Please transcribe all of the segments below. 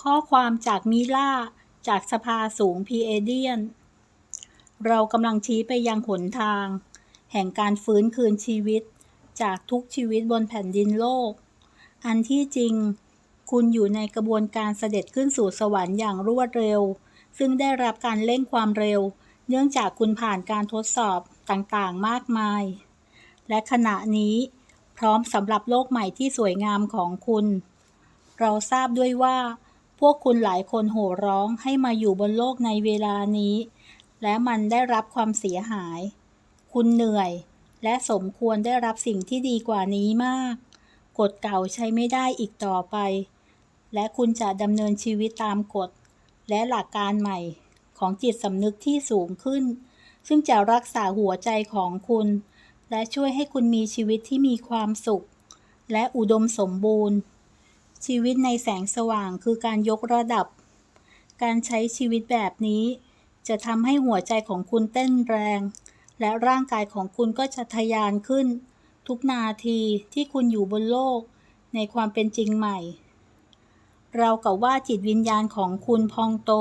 ข้อความจากมิล่า จากสภาสูงพีเอเดียน เรากำลังชี้ไปยังหนทาง แห่งการฟื้นคืนชีวิต จากทุกชีวิตบนแผ่นดินโลก อันที่จริง คุณอยู่ในกระบวนการเสด็จขึ้นสู่สวรรค์อย่างรวดเร็ว ซึ่งได้รับการเร่งความเร็ว เนื่องจากคุณผ่านการทดสอบต่างๆ มากมาย และขณะนี้พร้อมสำหรับโลกใหม่ที่สวยงามของคุณ เราทราบด้วยว่า วกคุณหลายคนโห่ร้องให้มาอยู่บนโลกในเวลานี้ และมันได้รับความเสียหาย คุณเหนื่อย และสมควรได้รับสิ่งที่ดีกว่านี้มาก กฎเก่าใช้ไม่ได้อีกต่อไป และคุณจะดำเนินชีวิตตามกฎ และหลักการใหม่ของจิตสำนึกที่สูงขึ้น ซึ่งจะรักษาหัวใจของคุณ และช่วยให้คุณมีชีวิตที่มีความสุข และอุดมสมบูรณ์ ชีวิตในแสงสว่างคือการยกระดับ การใช้ชีวิตแบบนี้ จะทำให้หัวใจของคุณเต้นแรง และร่างกายของคุณก็จะทะยานขึ้น ทุกนาทีที่คุณอยู่บนโลก ในความเป็นจริงใหม่ เรากับว่าจิตวิญญาณของคุณพองโต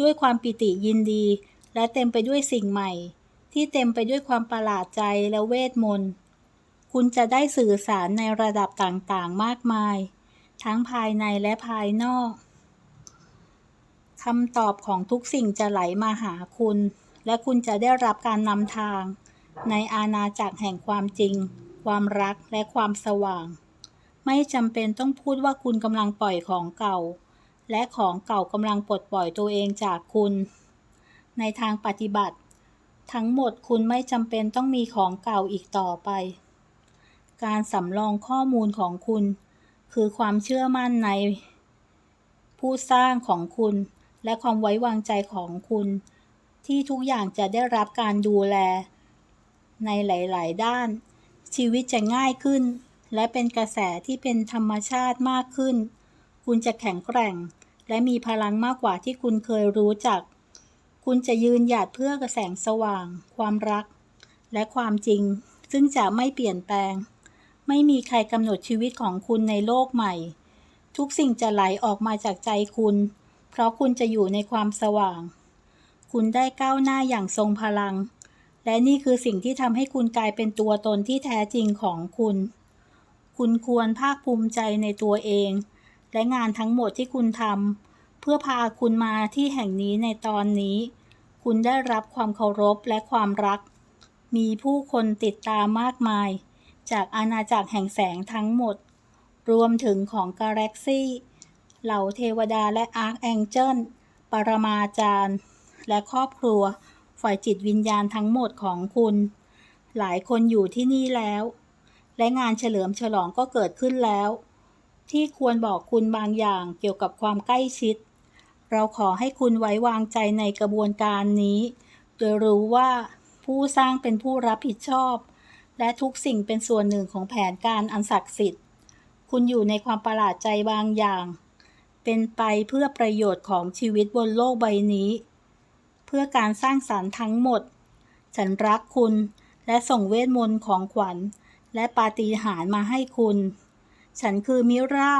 ด้วยความปิติยินดี และเต็มไปด้วยสิ่งใหม่ ที่เต็มไปด้วยความประหลาดใจและเวทมนต์ คุณจะได้สื่อสารในระดับต่างๆ มากมาย ทั้งภายในและภายนอกคำตอบของทุกสิ่งจะไหลมาหาคุณ และคุณจะได้รับการนำทาง ในอาณาจักรแห่งความจริง ความรักและความสว่าง ไม่จำเป็นต้องพูดว่าคุณกำลังปล่อยของเก่า และของเก่ากำลังปลดปล่อยตัวเองจากคุณ ในทางปฏิบัติ ทั้งหมดคุณไม่จำเป็นต้องมีของเก่าอีกต่อไป การสำรองข้อมูลของคุณ คือความเชื่อมั่นใน ผู้สร้างของคุณ และความไว้วางใจของคุณ ที่ทุกอย่างจะได้รับการดูแล ในหลาย ๆ ด้าน ชีวิตจะง่ายขึ้น และเป็นกระแสที่เป็นธรรมชาติมากขึ้น คุณจะแข็งแกร่ง และมีพลังมากกว่าที่คุณเคยรู้จัก คุณจะยืนหยัดเพื่อกระแสงสว่าง ความรัก และความจริง ซึ่งจะไม่เปลี่ยนแปลง ไม่มีใครกำหนดชีวิตของคุณในโลกใหม่ ทุกสิ่งจะไหลออกมาจากใจคุณ เพราะคุณจะอยู่ในความสว่าง คุณได้ก้าวหน้าอย่างทรงพลัง และนี่คือสิ่งที่ทำให้คุณกลายเป็นตัวตนที่แท้จริงของคุณ คุณควรภาคภูมิใจในตัวเอง และงานทั้งหมดที่คุณทำเพื่อพาคุณมาที่แห่งนี้ในตอนนี้ คุณได้รับความเคารพและความรักมีผู้คนติดตามมากมาย จากอาณาจักรแห่งแสงทั้งหมด รวมถึงของกาแล็กซี่ เหล่าเทวดาและอาร์คแองเจิลปรมาจารย์ และครอบครัว ฝ่ายจิตวิญญาณทั้งหมดของคุณ หลายคนอยู่ที่นี่แล้ว และงานเฉลิมฉลองก็เกิดขึ้นแล้ว ที่ควรบอกคุณบางอย่างเกี่ยวกับความใกล้ชิด เราขอให้คุณไว้วางใจในกระบวนการนี้ โดยรู้ว่าผู้สร้างเป็นผู้รับผิดชอบ และทุกสิ่งเป็นส่วนหนึ่งของแผนการอันศักดิ์สิทธิ์ คุณอยู่ในความประหลาดใจบางอย่าง เป็นไปเพื่อประโยชน์ของชีวิตบนโลกใบนี้ เพื่อการสร้างสรรค์ทั้งหมด ฉันรักคุณและส่งเวทมนต์ของขวัญ และปาฏิหาริย์มาให้คุณ ฉันคือมิรา